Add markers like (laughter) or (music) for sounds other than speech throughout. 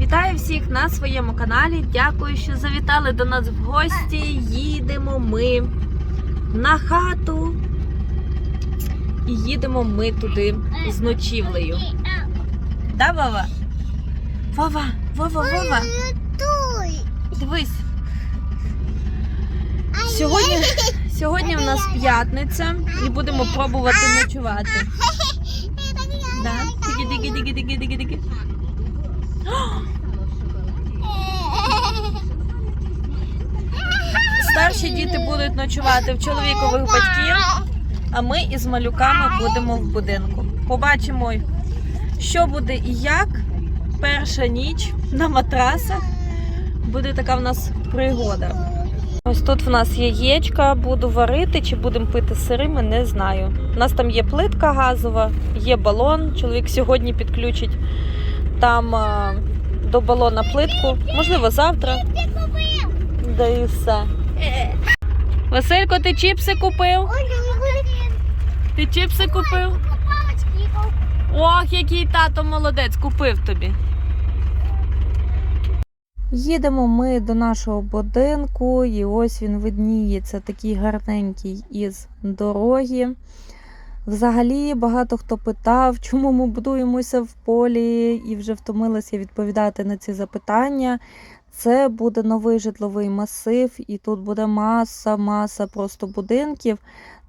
Вітаю всіх на своєму каналі. Дякую, що завітали до нас в гості. Їдемо ми на хату. І їдемо ми туди з ночівлею. Да, Вова? Вова, Вова, Вова, дивись. Сьогодні, сьогодні в нас п'ятниця і будемо пробувати ночувати. (laughs) Да? Тики-тики-тики-тики-тики-тики. Старші діти будуть ночувати в чоловікових батьків, а ми із малюками будемо в будинку. Побачимо, що буде і як. Перша ніч на матрасах. Буде така в нас пригода. Ось тут в нас яєчка, буду варити чи будемо пити сирими, не знаю. У нас там є плитка газова, є балон. Чоловік сьогодні підключить там а, до балона плитку. Можливо, завтра. Да і все. Василько, ти чіпси купив? Ти чіпси купив? Ох, який тато молодець, купив тобі. Їдемо ми до нашого будинку, і ось він видніється такий гарненький із дороги. Взагалі, багато хто питав, чому ми будуємося в полі, і вже втомилася відповідати на ці запитання. Це буде новий житловий масив, і тут буде маса, маса просто будинків.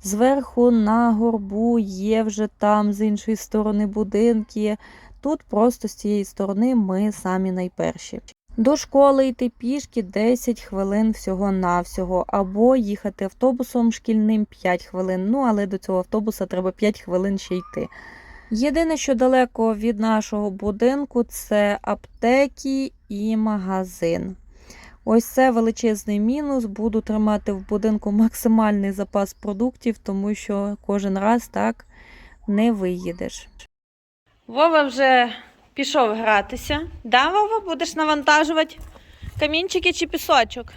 Зверху на горбу є вже там з іншої сторони будинки. Тут просто з цієї сторони ми самі найперші. До школи йти пішки 10 хвилин всього-навсього, або їхати автобусом шкільним 5 хвилин. Ну, але до цього автобуса треба 5 хвилин ще йти. Єдине, що далеко від нашого будинку, це аптеки і магазин. Ось це величезний мінус. Буду тримати в будинку максимальний запас продуктів, тому що кожен раз так не виїдеш. Вова вже пішов гратися. Да, Вова, будеш навантажувати камінчики чи пісочок?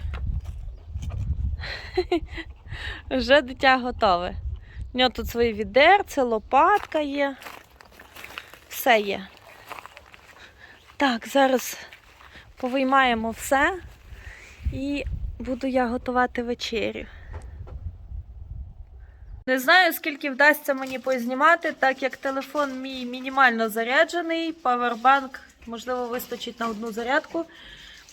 (laughs) Вже дитя готове. У нього тут свої відерце, лопатка є. Все є. Так, зараз повиймаємо все і буду я готувати вечерю. Не знаю, скільки вдасться мені познімати, так як телефон мій мінімально заряджений, павербанк, можливо, вистачить на одну зарядку.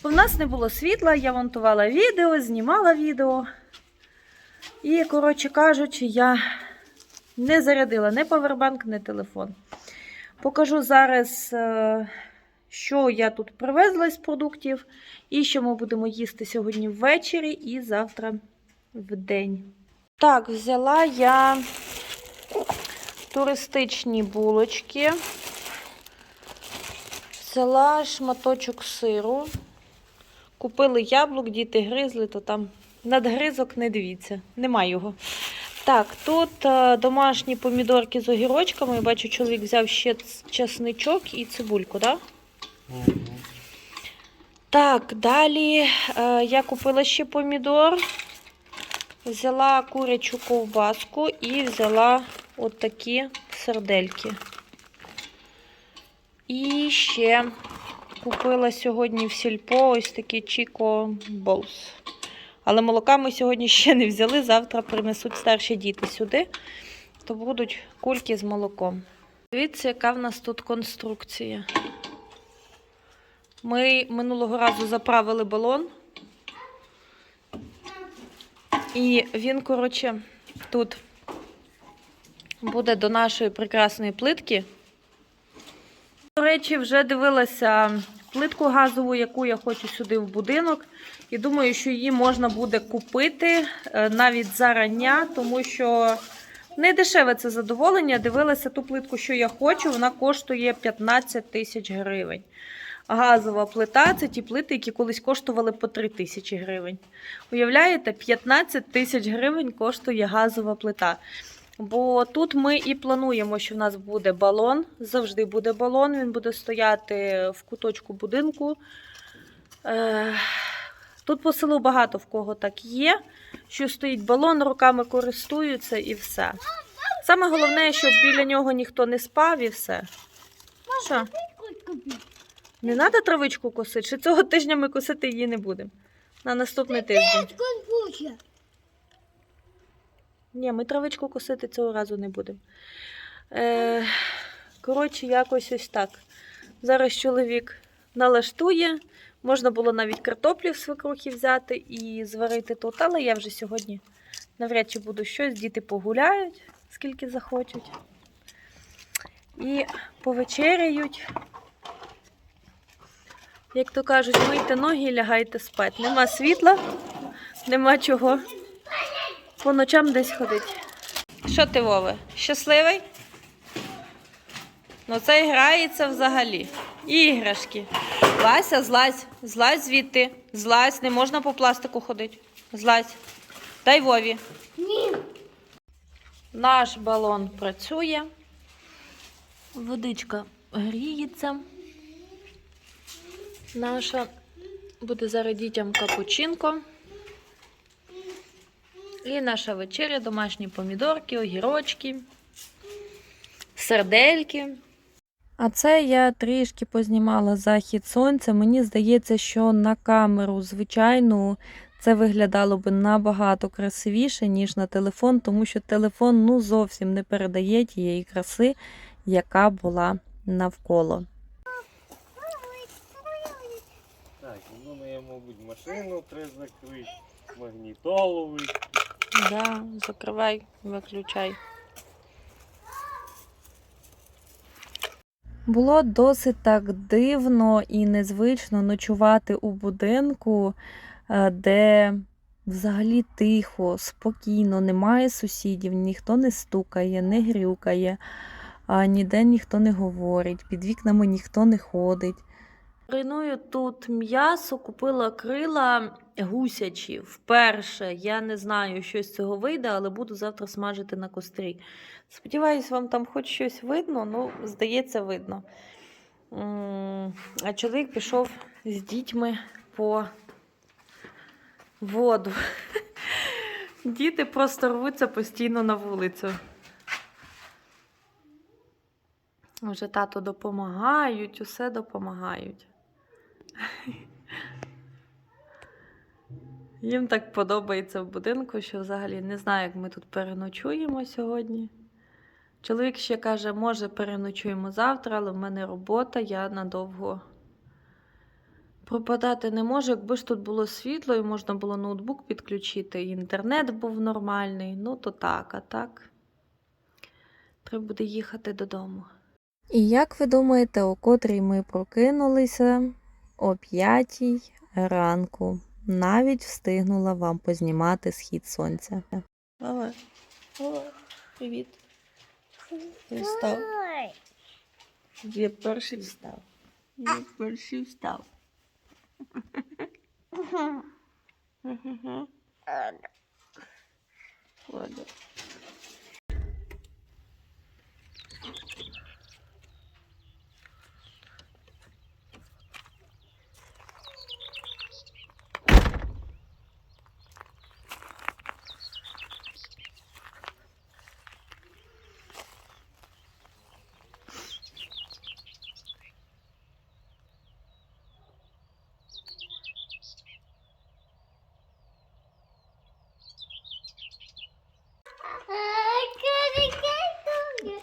Бо в нас не було світла, я монтувала відео, знімала відео. І, коротше кажучи, я не зарядила ні павербанк, ні телефон. Покажу зараз, е, що я тут привезла з продуктів, і що ми будемо їсти сьогодні ввечері і завтра в день. Так, взяла я туристичні булочки, взяла шматочок сиру, купили яблук, діти гризли, то там надгризок не дивіться, нема його. Так, тут е, домашні помідорки з огірочками. Я бачу, чоловік взяв ще часничок і цибульку, так? Да? Так, далі е, я купила ще помідор, взяла курячу ковбаску і взяла от такі сердельки. І ще купила сьогодні в сільпо ось такі Chico Balls. Але молока ми сьогодні ще не взяли. Завтра принесуть старші діти сюди, то будуть кульки з молоком. Дивіться, яка в нас тут конструкція. Ми минулого разу заправили балон. І він, коротше, тут буде до нашої прекрасної плитки. До речі, вже дивилася плитку газову, яку я хочу сюди в будинок. І думаю, що її можна буде купити е, навіть зарання, тому що не дешеве це задоволення. Дивилася ту плитку, що я хочу, вона коштує 15 тисяч гривень. Газова плита це ті плити, які колись коштували по 3 тисячі гривень. Уявляєте, 15 тисяч гривень коштує газова плита. Бо тут ми і плануємо, що в нас буде балон. Завжди буде балон. Він буде стояти в куточку будинку. Е, Тут по селу багато в кого так є, що стоїть балон, руками користуються і все. Саме головне, щоб біля нього ніхто не спав і все. Що? Не треба травичку косити, чи цього тижня ми косити її не будемо. На наступний тиждень. Ні, ми травичку косити цього разу не будемо. Е, коротше, якось ось так. Зараз чоловік налаштує. Можна було навіть картоплі в свекрухі взяти і зварити тут, але я вже сьогодні навряд чи буду щось. Діти погуляють, скільки захочуть. І повечеряють. Як то кажуть, мийте ноги і лягайте спати. Нема світла, нема чого по ночам десь ходить. Що ти, Вове? Щасливий? Ну це грається взагалі. Іграшки. Лася, злазь, злазь звідти. Злазь, не можна по пластику ходити. Злазь. Дай Вові. Ні. Наш балон працює. Водичка гріється. Наша буде зараз дітям капучинко. І наша вечеря, домашні помідорки, огірочки, сердельки. А це я трішки познімала захід сонця. Мені здається, що на камеру звичайну це виглядало би набагато красивіше, ніж на телефон, тому що телефон ну зовсім не передає тієї краси, яка була навколо. Так, ну я, мабуть, машину треба закрити, магнітолу вийти. Да, закривай, виключай. Було досить так дивно і незвично ночувати у будинку, е, де взагалі тихо, спокійно, немає сусідів, ніхто не стукає, не грюкає, а ніде ніхто не говорить, під вікнами ніхто не ходить. Мариную тут м'ясо, купила крила гусячі вперше. Я не знаю, що з цього вийде, але буду завтра смажити на кострі. Сподіваюсь, вам там хоч щось видно, ну, здається, видно. А чоловік пішов з дітьми по воду. (laughs) Діти просто рвуться постійно на вулицю. Вже тато допомагають, усе допомагають. (laughs) Їм так подобається в будинку, що взагалі не знаю, як ми тут переночуємо сьогодні. Чоловік ще каже, може, переночуємо завтра, але в мене робота, я надовго пропадати не можу. Якби ж тут було світло і можна було ноутбук підключити, і інтернет був нормальний, ну то так, а так. Треба буде їхати додому. І як ви думаєте, о котрій ми прокинулися о п'ятій ранку? Навіть встигнула вам познімати схід сонця. Ова, ова, привіт. Ти встав? Я перший встав. Я перший встав. Ладно. Ай, карикатура.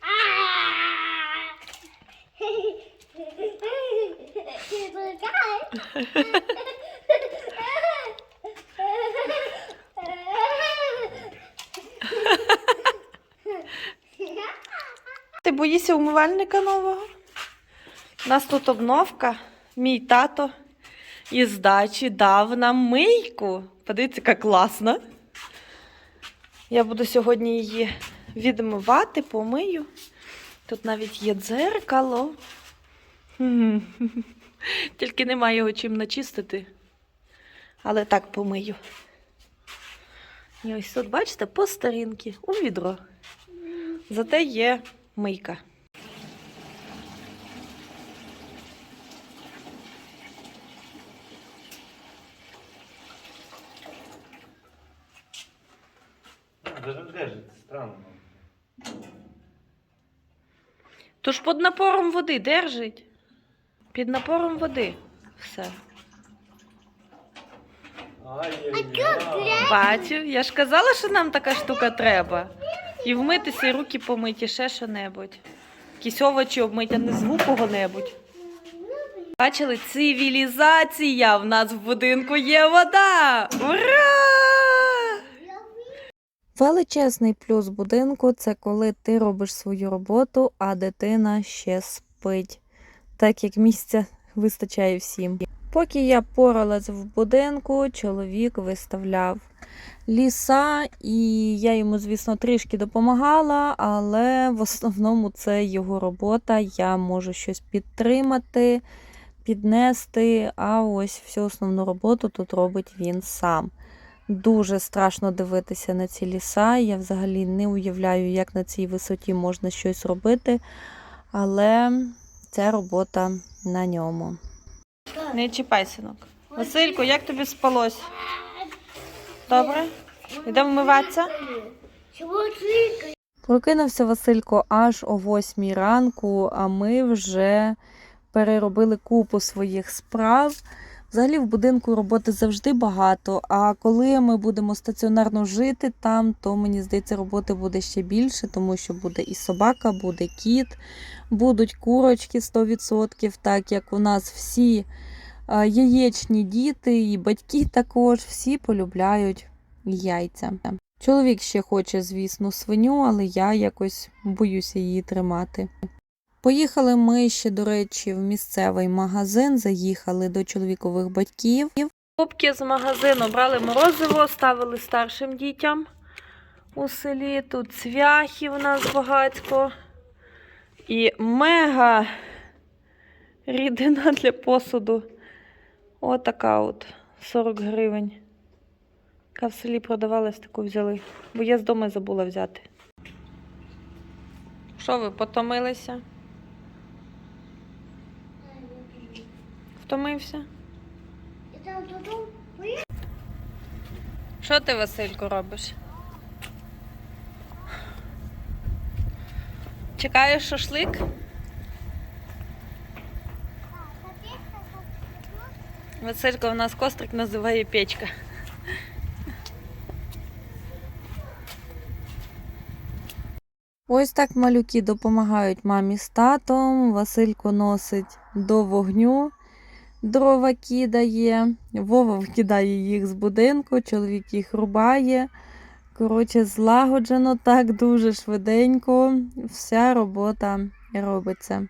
А. Ти лукаєш? Ти боїшся умивальника нового? У нас тут обновка. Мій тато із дачі дав нам мийку. Подивіться, яка класна. Я буду сьогодні її відмивати, помию. Тут навіть є дзеркало. (laughs) Тільки немає його чим начистити. Але так помию. І ось тут, бачите, по старінки, у відро. Зате є мийка. Даже держить, странно. Тож під напором води держить. Під напором води. Все. Бачив, я ж казала, що нам така штука треба. І вмитися, і руки помиті, ще що-небудь. Якісь овочі обмиті, а не звук кого-небудь. Бачили, цивілізація! В нас в будинку є вода! Ура! Величезний плюс будинку це коли ти робиш свою роботу, а дитина ще спить, так як місця вистачає всім. Поки я поралась в будинку, чоловік виставляв ліса, і я йому, звісно, трішки допомагала, але в основному це його робота. Я можу щось підтримати, піднести, а ось всю основну роботу тут робить він сам. Дуже страшно дивитися на ці ліса. Я взагалі не уявляю, як на цій висоті можна щось робити, але це робота на ньому. Не чіпай, синок. Василько, як тобі спалось? Добре? Йдемо вмиватися? Прокинувся Василько аж о восьмій ранку, а ми вже переробили купу своїх справ. Взагалі в будинку роботи завжди багато. А коли ми будемо стаціонарно жити там, то мені здається, роботи буде ще більше, тому що буде і собака, буде кіт, будуть курочки 100%, так як у нас всі яєчні діти і батьки також всі полюбляють яйця. Чоловік ще хоче, звісно, свиню, але я якось боюся її тримати. Поїхали ми ще, до речі, в місцевий магазин, заїхали до чоловікових батьків. Кубки з магазину брали морозиво, ставили старшим дітям у селі. Тут цвяхи в нас багатько. І мега рідина для посуду. Отака от 40 гривень. Яка в селі продавалась, таку взяли. Бо я з дому забула взяти. Що ви потомилися? Втомився? Що ти, Василько, робиш? Чекаєш шашлик? Василько в нас кострик називає печка. Ось так малюки допомагають мамі з татом. Василько носить до вогню, дрова кидає, Вова викидає їх з будинку, чоловік їх рубає. Коротше, злагоджено так дуже швиденько. Вся робота робиться.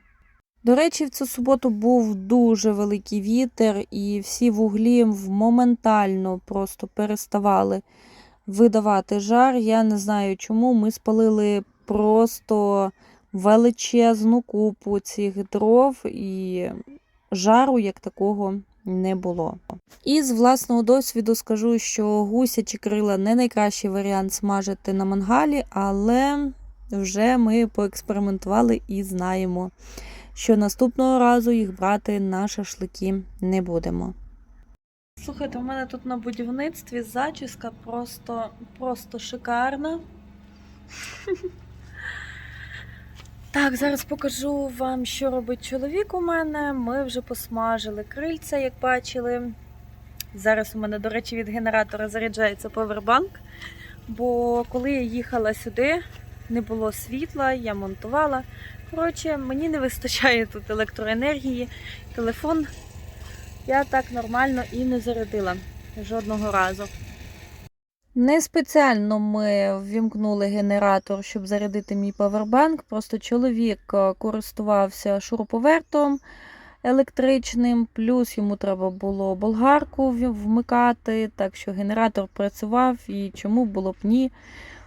До речі, в цю суботу був дуже великий вітер, і всі вуглі моментально просто переставали видавати жар. Я не знаю чому. Ми спалили просто величезну купу цих дров, і жару як такого не було. І з власного досвіду скажу, що гусячі крила не найкращий варіант смажити на мангалі, але вже ми поекспериментували і знаємо, що наступного разу їх брати на шашлики не будемо. Слухайте, у мене тут на будівництві зачіска просто, просто шикарна. (laughs) Так, зараз покажу вам, що робить чоловік у мене. Ми вже посмажили крильця, як бачили. Зараз у мене, до речі, від генератора заряджається повербанк. Бо коли я їхала сюди, не було світла, я монтувала. Коротше, мені не вистачає тут електроенергії. Телефон я так нормально і не зарядила жодного разу. Не спеціально ми ввімкнули генератор, щоб зарядити мій павербанк. Просто чоловік е, користувався шуруповертом електричним, плюс йому треба було болгарку вмикати, так що генератор працював і чому було б ні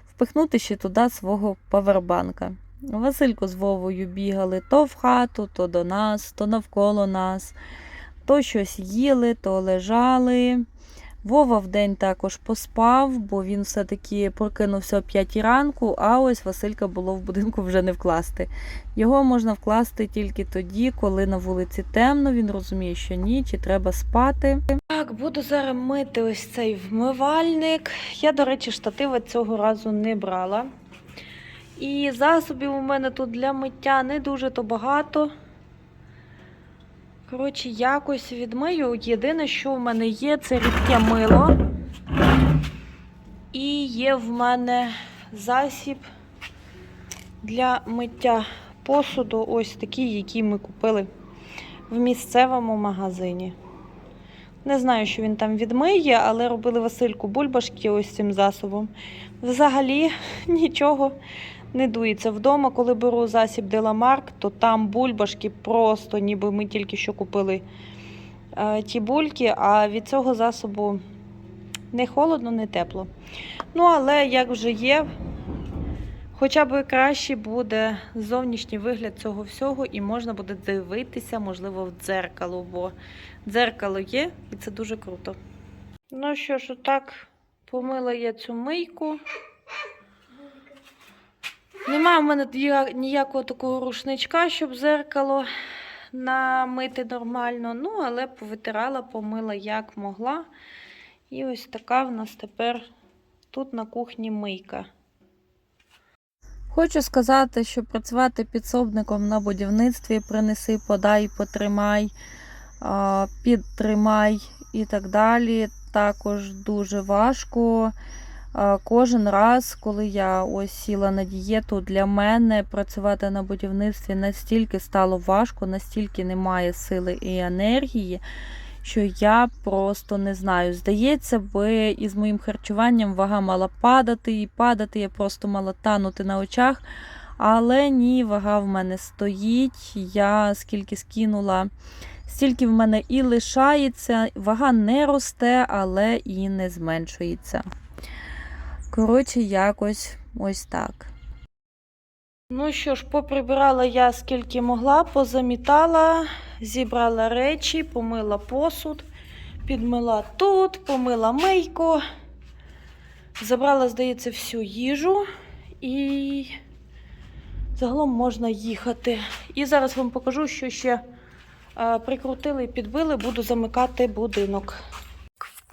впихнути ще туди свого павербанка. Василько з Вовою бігали то в хату, то до нас, то навколо нас, то щось їли, то лежали. Вова вдень також поспав, бо він все-таки прокинувся о 5 ранку, а ось Василька було в будинку вже не вкласти. Його можна вкласти тільки тоді, коли на вулиці темно, він розуміє, що ніч і треба спати. Так, буду зараз мити ось цей вмивальник. Я, до речі, штатива цього разу не брала. І засобів у мене тут для миття не дуже то багато. Коротше, якось відмию. Єдине, що в мене є, це рідке мило. І є в мене засіб для миття посуду. Ось такий, який ми купили в місцевому магазині. Не знаю, що він там відмиє, але робили Васильку бульбашки ось цим засобом. Взагалі (laughs) нічого не дується. Вдома, коли беру засіб Деламарк, то там бульбашки просто, ніби ми тільки що купили е, ті бульки, а від цього засобу не холодно, не тепло. Ну, але як вже є, хоча б краще буде зовнішній вигляд цього всього, і можна буде дивитися, можливо, в дзеркало, бо дзеркало є, і це дуже круто. Ну що ж, отак помила я цю мийку. Немає в мене ніякого такого рушничка, щоб зеркало намити нормально. Ну, але повитирала, помила як могла. І ось така в нас тепер тут на кухні мийка. Хочу сказати, що працювати підсобником на будівництві принеси, подай, потримай, підтримай і так далі. Також дуже важко. Кожен раз, коли я ось сіла на дієту, для мене працювати на будівництві настільки стало важко, настільки немає сили і енергії, що я просто не знаю. Здається, би із моїм харчуванням вага мала падати і падати, я просто мала танути на очах. Але ні, вага в мене стоїть. Я скільки скинула, стільки в мене і лишається. Вага не росте, але і не зменшується. Коротше, якось ось так. Ну що ж, поприбирала я скільки могла, позамітала, зібрала речі, помила посуд, підмила тут, помила мийку, забрала, здається, всю їжу і загалом можна їхати. І зараз вам покажу, що ще е, прикрутили і підбили, буду замикати будинок.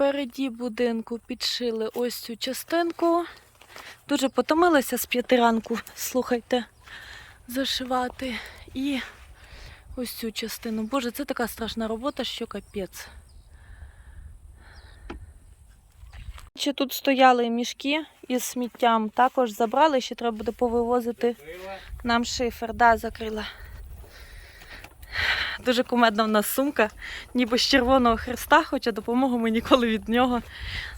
Впереді будинку підшили ось цю частинку. Дуже потомилася з п'яти ранку, слухайте, зашивати. І ось цю частину. Боже, це така страшна робота, що капець. Ще тут стояли мішки із сміттям, також забрали, ще треба буде повивозити нам шифер. Да, закрила. Дуже кумедна в нас сумка, ніби з Червоного Христа, хоча допомогу ми ніколи від нього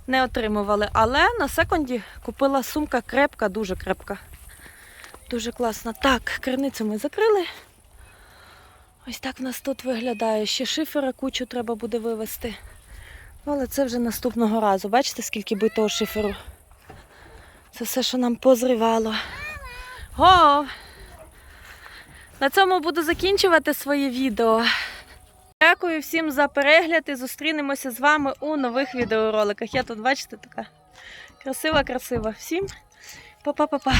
не отримували. Але на секунді купила сумка крепка, дуже крепка. Дуже класна. Так, криницю ми закрили. Ось так в нас тут виглядає. Ще шифера кучу треба буде вивезти. Але це вже наступного разу. Бачите, скільки битого шиферу? Це все, що нам позривало. Го! На цьому буду закінчувати своє відео. Дякую всім за перегляд і зустрінемося з вами у нових відеороликах. Я тут, бачите, така красива-красива. Всім па-па-па-па.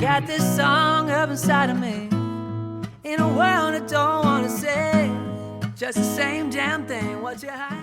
Got this song up inside of me In a world I don't wanna say Just the same damn thing What you hiding?